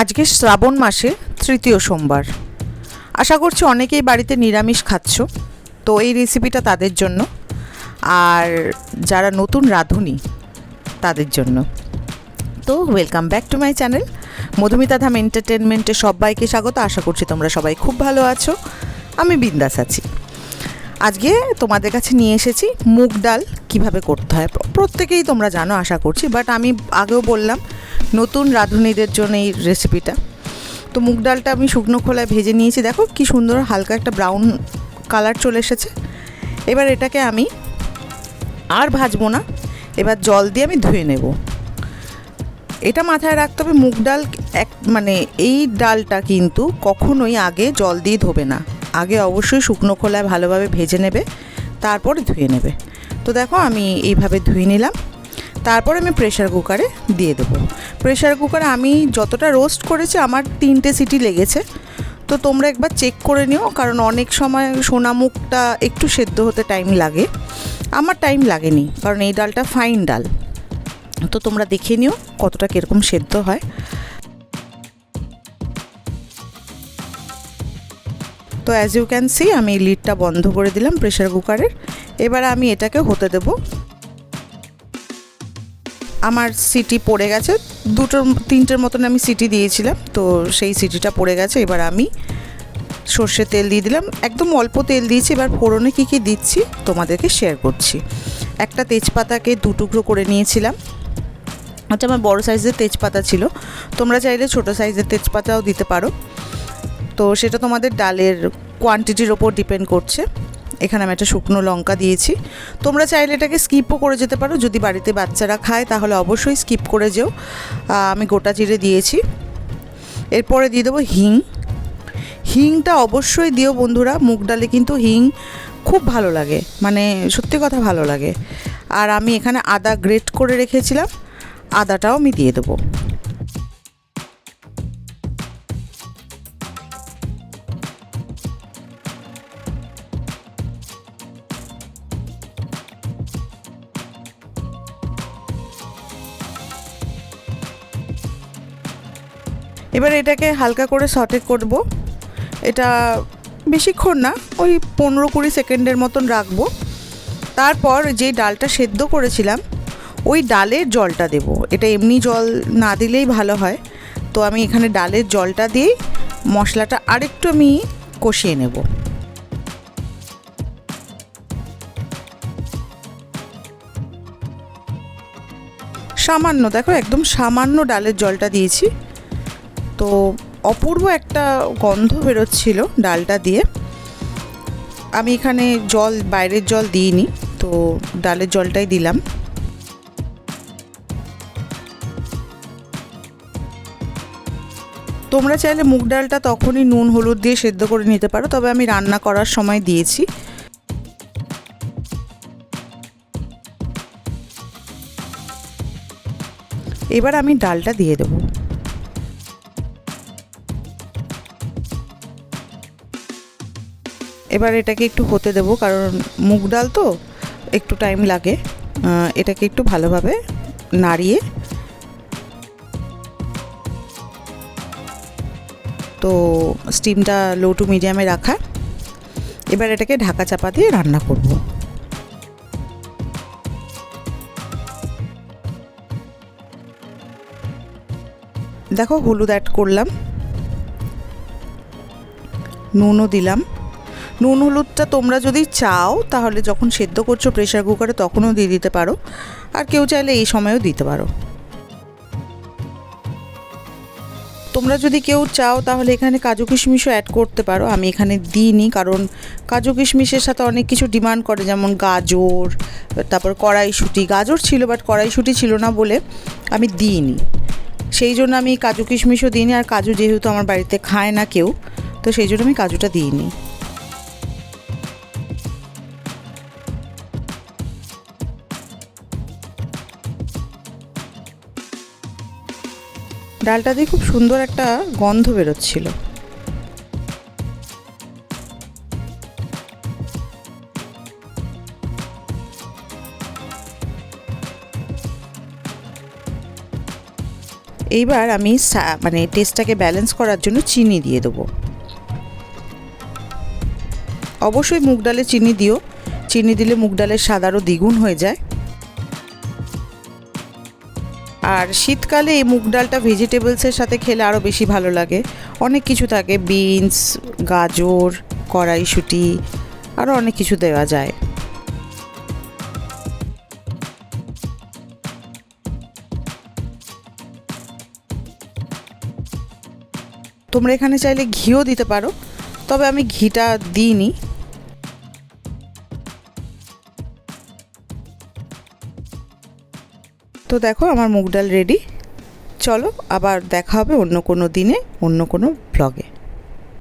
আজকে শ্রাবণ মাসে তৃতীয় সোমবার। আশা করছি অনেকেই বাড়িতে নিরামিষ খাচ্ছ, তো এই রেসিপিটা তাদের জন্য। আর যারা নতুন রাঁধুনি, তাদের জন্য। তো welcome back to my channel Madhumita Dham এন্টারটেনমেন্টে সবাইকে স্বাগত। আশা করছি তোমরা সবাই খুব ভালো আছো। আমি বিন্দাস আছি। আজকে তোমাদের কাছে নিয়ে এসেছি মুগ ডাল কীভাবে করতে হয়। প্রত্যেকেই তোমরা জানো, আশা করছি বাট আমি আগেও বললাম নতুন রাঁধুনিদের জন্য এই রেসিপিটা তো মুগ ডালটা আমি শুকনো খোলায় ভেজে নিয়েছি। দেখো কি সুন্দর হালকা একটা ব্রাউন কালার চলে এসেছে। এবার এটাকে আমি আর ভাজবো না। এবার জল দিয়ে আমি ধুয়ে নেব। এটা মাথায় রাখতে হবে মুগ ডাল এক মানে এই ডালটা কিন্তু কখনোই আগে জল দিয়ে ধোবে না। আগে অবশ্যই শুকনো খোলায় ভালোভাবে ভেজে নেবে, তারপরে ধুয়ে নেবে। তো দেখো আমি এইভাবে ধুয়ে নিলাম। তারপর আমি প্রেশার কুকারে দিয়ে দেবো। প্রেশার কুকারে আমি যতটা রোস্ট করেছি, আমার তিনটে সিটি লেগেছে। তো তোমরা একবার চেক করে নিও, কারণ অনেক সময় সোনামুখটা একটু সেদ্ধ হতে টাইম লাগে। আমার টাইম লাগেনি, কারণ এই ডালটা ফাইন ডাল। তো তোমরা দেখে নিও কতটা কীরকম সেদ্ধ হয়। তো অ্যাজ ইউ ক্যান সি আমি লিডটা বন্ধ করে দিলাম প্রেশার কুকারের এবার আমি এটাকে হতে দেব আমার সিটি পড়ে গেছে। দুটো তিনটের মতন আমি সিটি দিয়েছিলাম। তো সেই সিটিটা পড়ে গেছে। এবার আমি সর্ষের তেল দিয়ে দিলাম। একদম অল্প তেল দিয়েছি। এবার ফোড়নে কী কী দিচ্ছি তোমাদেরকে শেয়ার করছি। একটা তেজপাতাকে দু টুকরো করে নিয়েছিলাম। আচ্ছা আমার বড় সাইজের তেজপাতা ছিল। তোমরা চাইলে ছোট সাইজের তেজপাতাও দিতে পারো। তো সেটা তোমাদের ডালের কোয়ান্টিটির ওপর ডিপেন্ড করছে। এখানে আমি একটা শুকনো লঙ্কা দিয়েছি। তোমরা চাইলে এটাকে স্কিপও করে যেতে পারো। যদি বাড়িতে বাচ্চারা খায়, তাহলে অবশ্যই স্কিপ করে যেও। আমি গোটা জিরে দিয়েছি। এরপরে দিয়ে দেবো হিং। হিংটা অবশ্যই দিও বন্ধুরা। মুগ ডালে কিন্তু হিং খুব ভালো লাগে। মানে সত্যি কথা ভালো লাগে। আর আমি এখানে আদা গ্রেট করে রেখেছিলাম। আদাটাও আমি দিয়ে দেবো। এবার এটাকে হালকা করে সটে করব। এটা বেশিক্ষণ না, ওই পনেরো কুড়ি সেকেন্ডের মতন রাখব। তারপর যে ডালটা সেদ্ধ করেছিলাম, ওই ডালের জলটা দেব। এটা এমনি জল না দিলেই ভালো হয়। তো আমি এখানে ডালের জলটা দিয়েই মশলাটা আরেকটু আমি কষিয়ে নেব। সামান্য, দেখো একদম সামান্য ডালের জলটা দিয়েছি। তো অপূর্ব একটা গন্ধ বেরোচ্ছিল ডালটা দিয়ে। আমি এখানে জল, বাইরের জল দিইনি, তো ডালের জলটাই দিলাম। তোমরা চাইলে মুগ ডালটা তখনই নুন, হলুদ দিয়ে সেদ্ধ করে নিতে পারো, তবে আমি রান্না করার সময় দিয়েছি। এবার আমি ডালটা দিয়ে দেবো। এবার এটাকে একটু হতে দেবো, কারণ মুগ ডাল তো একটু টাইম লাগে। এটাকে একটু ভালোভাবে নাড়িয়ে। তো স্টিমটা লো টু মিডিয়ামে রাখা। এবার এটাকে ঢাকা চাপা দিয়ে রান্না করব। দেখো, হলুদ অ্যাড করলাম। নুনও দিলাম। নুন হলুদটা তোমরা যদি চাও, তাহলে যখন সেদ্ধ করছ প্রেশার কুকারে তখনও দিয়ে দিতে পারো। আর কেউ চাইলে এই সময়ও দিতে পারো। তোমরা যদি কেউ চাও, তাহলে এখানে কাজু কিশমিশও অ্যাড করতে পারো। আমি এখানে দিইনি, কারণ কাজু কিশমিশের সাথে অনেক কিছু ডিমান্ড করে, যেমন গাজর, তারপর কড়াইশুঁটি। গাজর ছিল বাট কড়াইশুঁটি ছিল না বলে আমি দিইনি। সেই জন্য আমি কাজু কিশমিশও দিইনি, আর কাজু যেহেতু আমার বাড়িতে খায় না কেউ, তো সেই জন্য আমি কাজুটা দিইনি। ডালটা দিয়ে খুব সুন্দর একটা গন্ধ বেরোচ্ছিল। এইবার আমি মানে টেস্টটাকে ব্যালেন্স করার জন্য চিনি দিয়ে দেবো। অবশ্যই মুগ ডালে চিনি দিও। চিনি দিলে মুগ ডালের স্বাদ আরও দ্বিগুণ হয়ে যায়। আর শীতকালে এই মুগ ডালটা ভেজিটেবলসের সাথে খেলে আরও বেশি ভালো লাগে। অনেক কিছু থাকে, বিনস, গাজর, কড়াইশুঁটি আরও অনেক কিছু দেওয়া যায়। তোমরা এখানে চাইলে ঘিও দিতে পারো, তবে আমি ঘিটা দিইনি। তো দেখো আমার মুগ ডাল রেডি চলো আবার দেখা হবে অন্য কোনো দিনে, অন্য কোনো ব্লগে